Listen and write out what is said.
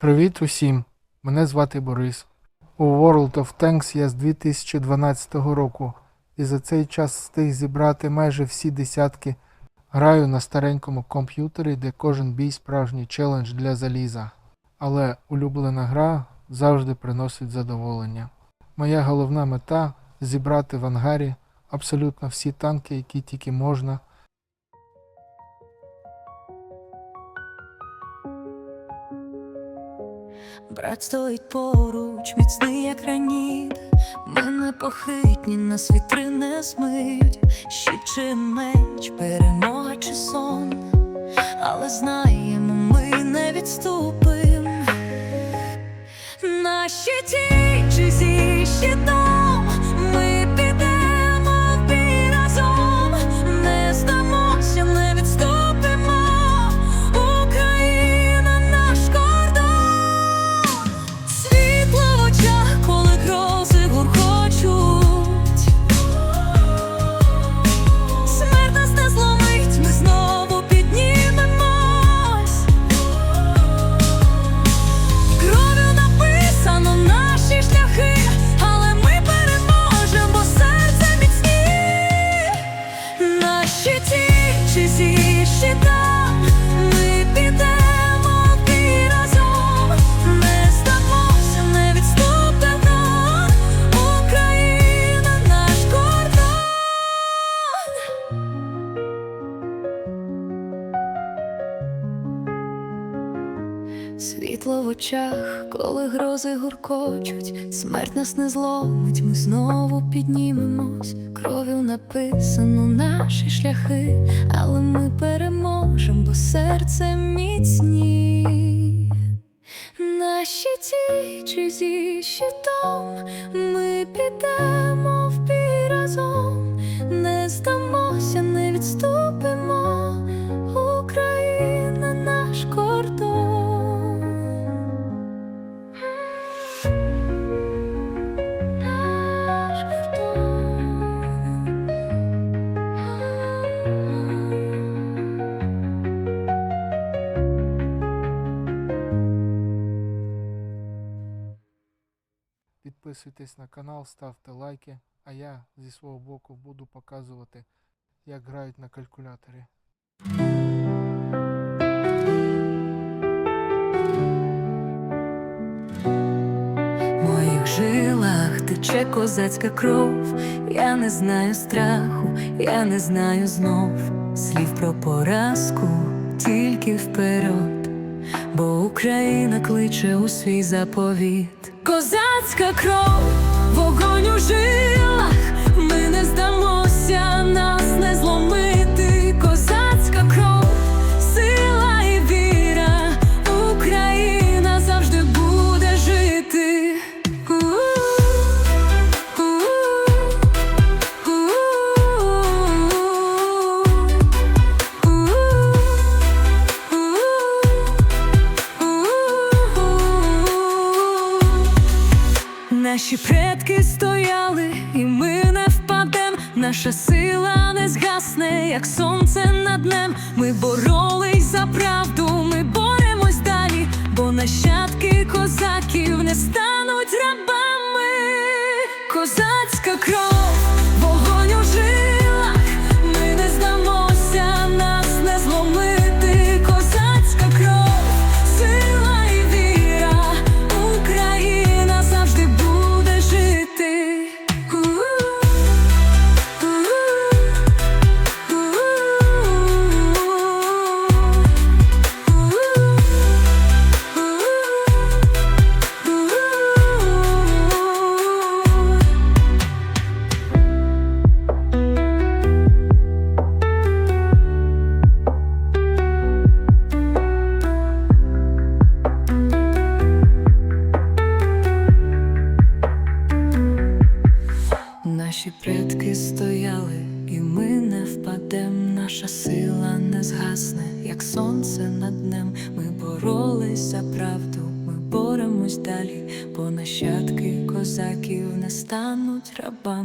Привіт усім! Мене звати Борис. У World of Tanks я з 2012 року і за цей час встиг зібрати майже всі десятки. Граю на старенькому комп'ютері, де кожен бій справжній челендж для заліза. Але улюблена гра завжди приносить задоволення. Моя головна мета зібрати в ангарі абсолютно всі танки, які тільки можна. Брат стоїть поруч, міцний як граніт. Мене похитні, нас вітри не змиють Щит чи меч, перемога чи сон. Але знаємо, ми не відступим. На щиті чи зі щитом Світло в очах, коли грози гуркочуть, смерть нас не зломить, ми знову піднімемось. Кров'ю написано наші шляхи, але ми переможемо, бо серце міцні. На щиті чи зі щитом ми підемо в разом, не здамося, не відступимо. Підписуйтесь на канал, ставте лайки, а я зі свого боку буду показувати, як грають на калькуляторі. Жилах тече козацька кров, я не знаю страху, я не знаю знов. Слів про поразку, тільки вперед, бо Україна кличе у свій заповіт. Козацька кров, вогонь у жилах, ми не здамося, нас Наші предки стояли, і ми не впадем. Наша сила не згасне, як сонце над днем. Ми боролись за правду, ми боремось далі, бо нащадки козаків не стануть рабами. Наші предки стояли, і ми не впадем. Наша сила не згасне, як сонце над днем. Ми боролись за правду, ми боремось далі, бо нащадки козаків не стануть рабами.